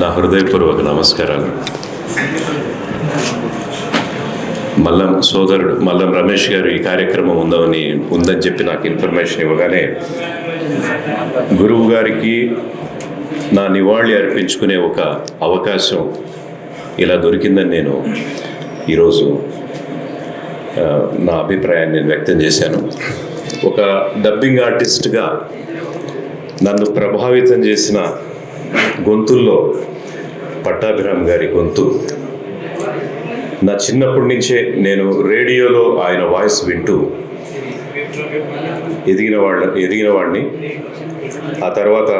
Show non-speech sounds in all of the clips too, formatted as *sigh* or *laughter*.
నా హృదయపూర్వక నమస్కారాలు. మల్లం సోదరుడు మల్లం రమేష్ గారు ఈ కార్యక్రమం ఉందని ఉందని చెప్పి నాకు ఇన్ఫర్మేషన్ ఇవ్వగానే గురువు గారికి నా నివాళి అర్పించుకునే ఒక అవకాశం ఇలా దొరికిందని నేను ఈరోజు నా అభిప్రాయాన్ని నేను వ్యక్తం చేశాను. ఒక డబ్బింగ్ ఆర్టిస్ట్గా నన్ను ప్రభావితం చేసిన గొంతుల్లో పట్టాభిరామ్ గారి గొంతు. నా చిన్నప్పటి నుంచే నేను రేడియోలో ఆయన వాయిస్ వింటూ ఎదిగిన వాళ్ళ ఎదిగిన వాడిని. ఆ తర్వాత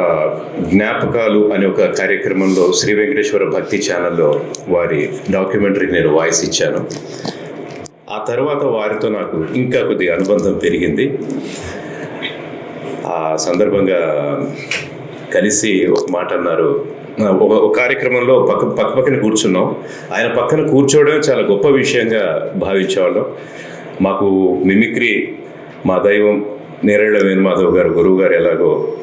జ్ఞాపకాలు అనే ఒక కార్యక్రమంలో శ్రీ వెంకటేశ్వర భక్తి ఛానల్లో వారి డాక్యుమెంటరీకి నేను వాయిస్ ఇచ్చాను. ఆ తర్వాత వారితో నాకు ఇంకా కొద్దిగా అనుబంధం పెరిగింది. ఆ సందర్భంగా కలిసి ఒక మాట అన్నారు. ఒక ఒక కార్యక్రమంలో పక్క పక్క పక్కన కూర్చున్నాం. ఆయన పక్కన కూర్చోవడం చాలా గొప్ప విషయంగా భావించేవాళ్ళం. మాకు మిమిక్రీ మా దైవం నేరేళ్ళ వేణుమాధవ్ గారు గురువు గారు ఎలాగో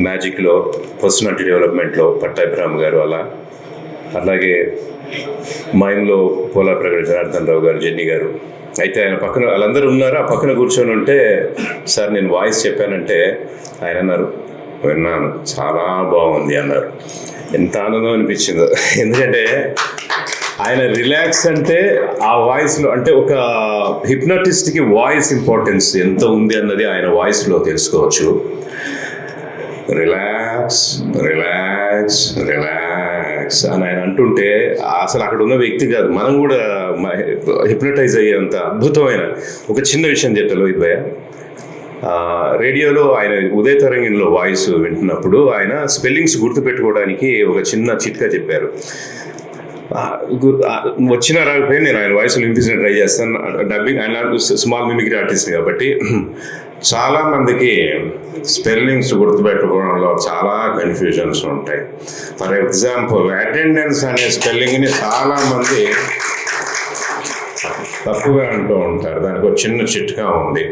మ్యాజిక్లో పర్సనాలిటీ డెవలప్మెంట్లో పట్టాభిరామ్ గారు అలా అలాగే మాయంలో పోలా ప్రగతి జనార్దన్ రావు గారు జెన్నీ గారు. అయితే ఆయన పక్కన వాళ్ళందరూ ఉన్నారు. ఆ పక్కన కూర్చొని ఉంటే సార్ నేను వాయిస్ చెప్పానంటే ఆయన అన్నారు విన్నాను. చాలా బాగుంది అన్నారు. ఎంత ఆనందం అనిపించిందో. *laughs* ఎందుకంటే ఆయన రిలాక్స్ అంటే ఆ వాయిస్లో అంటే ఒక హిప్నటిస్ట్కి వాయిస్ ఇంపార్టెన్స్ ఎంత ఉంది అన్నది ఆయన వాయిస్లో తెలుసుకోవచ్చు. రిలాక్స్ రిలాక్స్ రిలాక్స్ అని ఆయన అంటుంటే అసలు అక్కడ ఉన్న వ్యక్తి కాదు. మనం కూడా హిప్నటైజ్ అయ్యేంత అద్భుతమైన ఒక చిన్న విషయం చెప్తాను ఇది భయ రేడియోలో ఆయన ఉదయ తరంగంలో వాయిస్ వింటున్నప్పుడు ఆయన స్పెల్లింగ్స్ గుర్తుపెట్టుకోవడానికి ఒక చిన్న చిట్కా చెప్పారు. వచ్చిన రాకపోయినా నేను ఆయన వాయిస్ వినిపించిన ట్రై చేస్తాను. డబ్బింగ్ ఆయన స్మాల్ మిమిక్రీ ఆర్టిస్ట్ కాబట్టి చాలా మందికి స్పెల్లింగ్స్ గుర్తుపెట్టుకోవడంలో చాలా కన్ఫ్యూజన్స్ ఉంటాయి. ఫర్ ఎగ్జాంపుల్ అటెండెన్స్ అనే స్పెల్లింగ్ని చాలామంది తప్పుగా అంటూ ఉంటారు. దానికి ఒక చిన్న చిట్కా ఉంది.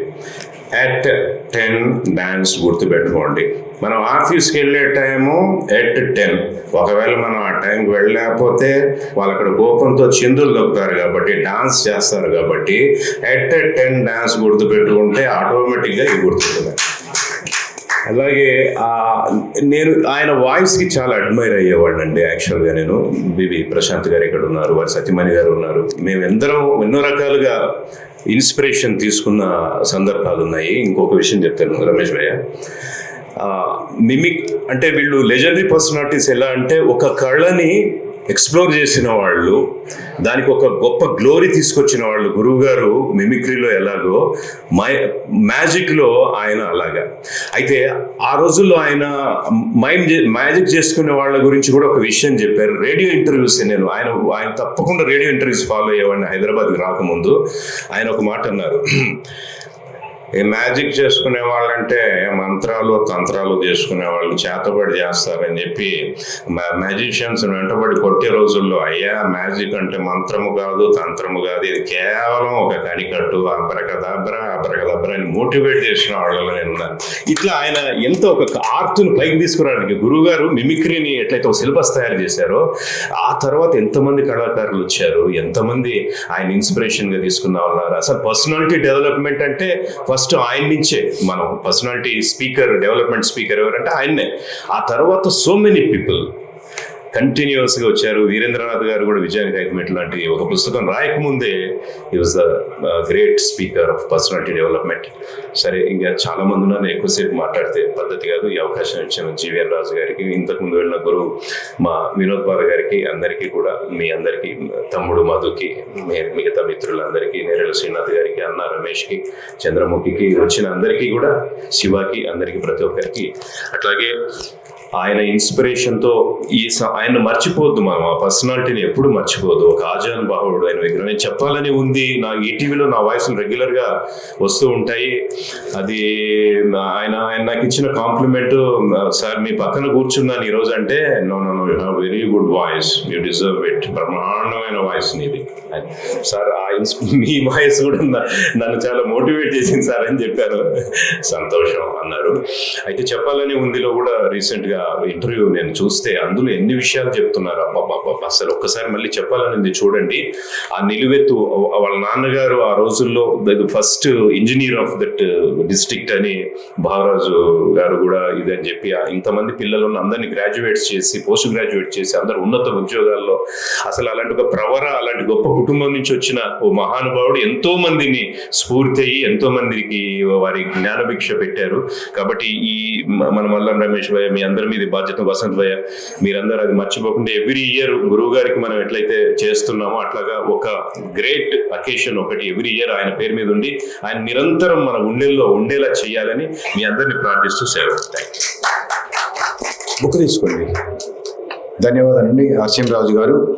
ఎట్ టెన్ డాన్స్ గుర్తుపెట్టుకోండి. మనం ఆఫీస్కి వెళ్ళే టైము ఎట్ టెన్ ఒకవేళ మనం ఆ టైంకి వెళ్ళలేకపోతే వాళ్ళు అక్కడ కోపంతో చిందులు దొక్కుతారు కాబట్టి డాన్స్ చేస్తారు కాబట్టి ఎట్ టెన్ డాన్స్ గుర్తుపెట్టుకుంటే ఆటోమేటిక్గా ఇది గుర్తుంటుంది అలాగే నేను ఆయన వాయిస్కి చాలా అడ్మైర్ అయ్యేవాడిని అండి యాక్చువల్గా నేను. బీబీ ప్రశాంత్ గారు ఇక్కడ ఉన్నారు వారి సత్యమణి గారు ఉన్నారు. మేము ఎందరో ఎన్నో రకాలుగా ఇన్స్పిరేషన్ తీసుకున్న సందర్భాలు ఉన్నాయి. ఇంకొక విషయం చెప్తాను రమేష్ భయ్య. మిమిక్ అంటే వీళ్ళు లెజెండరీ పర్సనాలిటీస్ ఎలా అంటే ఒక కళని ఎక్స్ప్లోర్ చేసిన వాళ్ళు దానికి ఒక గొప్ప గ్లోరీ తీసుకొచ్చిన వాళ్ళు గురువు గారు మిమిక్రీలో ఎలాగో మై మ్యాజిక్లో ఆయన అలాగా. అయితే ఆ రోజుల్లో ఆయన మైండ్ మ్యాజిక్ చేసుకునే వాళ్ళ గురించి కూడా ఒక విషయం చెప్పారు. రేడియో ఇంటర్వ్యూస్ నేను ఆయన ఆయన తప్పకుండా రేడియో ఇంటర్వ్యూస్ ఫాలో అయ్యేవాడిని హైదరాబాద్కి రాకముందు. ఆయన ఒక మాట అన్నారు. ఈ మ్యాజిక్ చేసుకునే వాళ్ళంటే మంత్రాలు తంత్రాలు చేసుకునే వాళ్ళు చేతబడి చేస్తారని చెప్పి మ్యాజిషియన్స్ వెంటబడి కొట్టే రోజుల్లో అయ్యా మ్యాజిక్ అంటే మంత్రము కాదు తంత్రము కాదు ఇది కేవలం ఒక కనికట్టు అబ్రకదబ్ర అబ్రకదబ్ర అని మోటివేట్ చేసిన వాళ్ళలో నేను ఇట్లా ఆయన ఎంత ఒక ఆర్ట్ను పైకి తీసుకురావడానికి గురువు గారు మిమిక్రీని ఎట్లయితే ఒక సిలబస్ తయారు చేశారో ఆ తర్వాత ఎంతమంది కళాకారులు వచ్చారు ఎంతమంది ఆయన ఇన్స్పిరేషన్గా తీసుకున్న వాళ్ళు అసలు పర్సనాలిటీ డెవలప్మెంట్ అంటే ఫస్ట్ ఆయన నుంచే మనం పర్సనాలిటీ స్పీకర్ డెవలప్మెంట్ స్పీకర్ ఎవరంటే ఆయన్నే. ఆ తర్వాత సో మెనీ పీపుల్ కంటిన్యూస్గా వచ్చారు. వీరేంద్రనాథ్ గారు కూడా విజయానికి ఐకమెట్ లాంటి ఒక పుస్తకం రాయకముందే ఈ was the great speaker of personality development సరే ఇంకా చాలా మంది ఉన్నారు ఎక్కువసేపు మాట్లాడితే పద్ధతి కాదు. ఈ అవకాశం ఇచ్చిన జీవీఎన్ రాజు గారికి. ఇంతకు ముందు వెళ్ళిన గురువు మా వినోద్ బాల గారికి అందరికీ కూడా మీ అందరికీ తమ్ముడు మధుకి మిగతా మిత్రులందరికీ నేరేళ్ళ శ్రీనాథ్ గారికి అన్న రమేష్కి చంద్రముఖికి వచ్చిన అందరికీ కూడా శివాకి అందరికీ ప్రతి ఒక్కరికి అట్లాగే ఆయన ఇన్స్పిరేషన్తో ఈ స- ఆయన మర్చిపోవద్దు మనం. ఆ పర్సనాలిటీని ఎప్పుడు మర్చిపోవద్దు. ఒక ఆజాన్ బాహుడు ఆయన విగ్రహం. నేను చెప్పాలని ఉంది. నా ఈటీవీలో నా వాయిస్ రెగ్యులర్గా వస్తూ ఉంటాయి. అది నా- ఆయన ఆయన నాకు ఇచ్చిన కాంప్లిమెంట్ సార్ మీ పక్కన కూర్చున్నాను ఈ రోజు అంటే no no no you have very good voice you deserve it బ్రహ్మాండమైన వాయిస్ నీది. సార్ ఆ ఇన్స్ *laughs* మీ వాయిస్ కూడా నన్ను చాలా మోటివేట్ చేసింది సార్ అని చెప్పారు. సంతోషం అన్నారు. అయితే చెప్పాలని ఉందిలో కూడా రీసెంట్గా ఇంటర్వ్యూ నేను చూస్తే అందులో ఎన్ని విషయాలు చెప్తున్నారు అబ్బబ్బబ్బ. అసలు ఒక్కసారి మళ్ళీ చెప్పాలనేది చూడండి ఆ నిలువెత్తు వాళ్ళ నాన్నగారు ఆ రోజుల్లో first engineer of that district అని భావరాజు గారు కూడా ఇదని చెప్పి ఇంతమంది పిల్లలను అందరినీ గ్రాడ్యుయేట్స్ చేసి పోస్ట్ గ్రాడ్యుయేట్ చేసి అందరు ఉన్నత ఉద్యోగాల్లో అసలు అలాంటి ఒక ప్రవర అలాంటి గొప్ప కుటుంబం నుంచి వచ్చిన ఓ మహానుభావుడు ఎంతో మందిని స్ఫూర్తి అయ్యి ఎంతో మందికి వారి జ్ఞానభిక్ష పెట్టారు కాబట్టి ఈ మన మల్లం రమేష్ భయ్య మీ అందరి మీద బాధ్యత వసంత్ భయ్య మీరందరూ అది మర్చిపోకుండా ఎవ్రీ ఇయర్ గురువు గారికి మనం ఎట్లయితే చేస్తున్నామో అట్లాగా ఒక గ్రేట్ అకేషన్ ఒకటి ఎవ్రీ ఇయర్ ఆయన పేరు మీద ఉండి ఆయన నిరంతరం మన గుండెల్లో ఉండేలా చేయాలని మీ అందరిని ప్రార్థిస్తూ సేవ బుక్ తీసుకోండి. ధన్యవాదాలండి ఆర్సీఎం రాజు గారు.